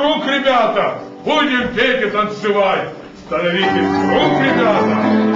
круг, ребята! Будем петь и танцевать! Становитесь в круг, ребята!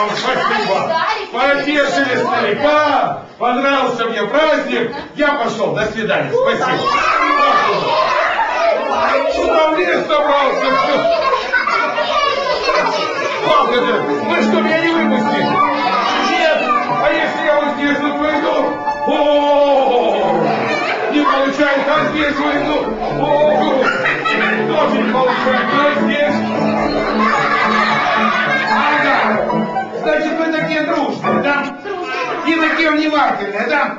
Вам, спасибо. Потешили старика, понравился мне праздник, я пошел, до свидания, спасибо. Куда в лес собрался? Как это? Вы что, меня не выпустили? Нет, а если я вот здесь вот пойду? О, не получается, а здесь войду? О, тоже не получается, И такие внимательные, да?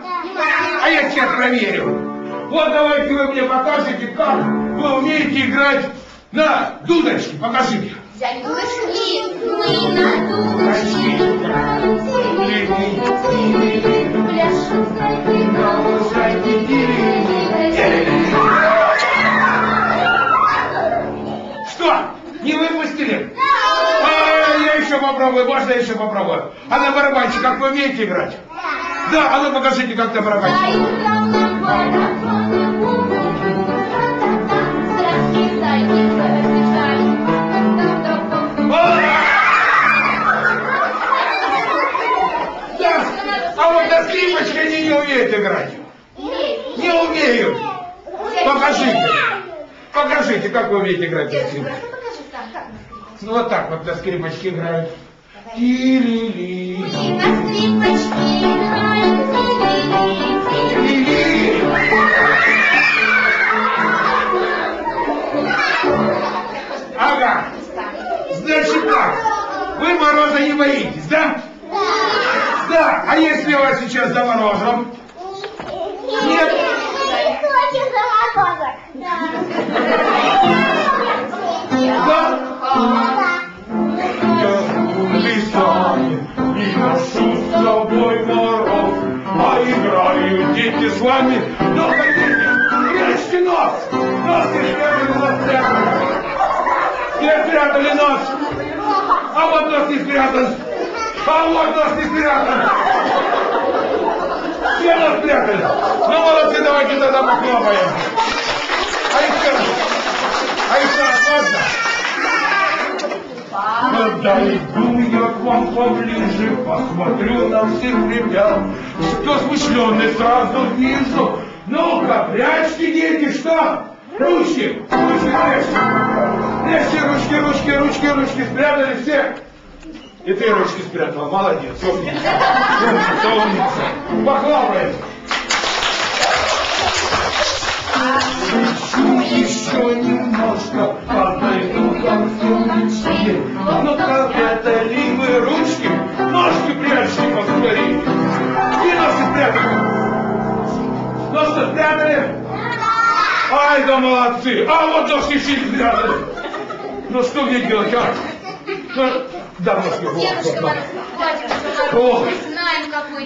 А я сейчас проверю. Вот давайте вы мне покажете, как вы умеете играть на дудочке. Покажите. Дудочки, мы на дудочке пляшем, Что? Еще попробую, можно еще попробую. А на барабанчик как вы умеете играть? Да, а ну покажите, как на барабанчик. Да, а вот на скрипочке они не умеют играть. Не умеют. Покажите. Покажите, как вы умеете играть на скрипочке. Ну вот так вот на скрипочке играют. Ти-ли-ли. Ти-ли-ли. Ага. Значит так. Вы мороза не боитесь, да? Да. А если вас сейчас заморожем? Нет. Да? Играют дети с вами. Ну, хотите, прячьте нос! Нос не спрятали, нос спрятали. Все спрятали нос. А вот нос не спрятан. А вот нос не спрятан. Все нос спрятали. Ну, молодцы, давайте тогда похлопаем. А. А еще раз, можно? Подойду я к вам поближе, посмотрю на всех ребят. Кто смышленый, сразу вижу. Ну-ка, прячьте, дети, что? Ручки, ручки прячьте. Прячьте ручки, ручки, ручки, ручки. Спрятали все? И ты ручки спрятал, молодец, умница. Умница, умница. Похлопаем. Еще, еще немножко Ай да молодцы. А вот все спрятали. Ну что мне делать, а? Ну, да, Ох. Мороз, мы знаем, какой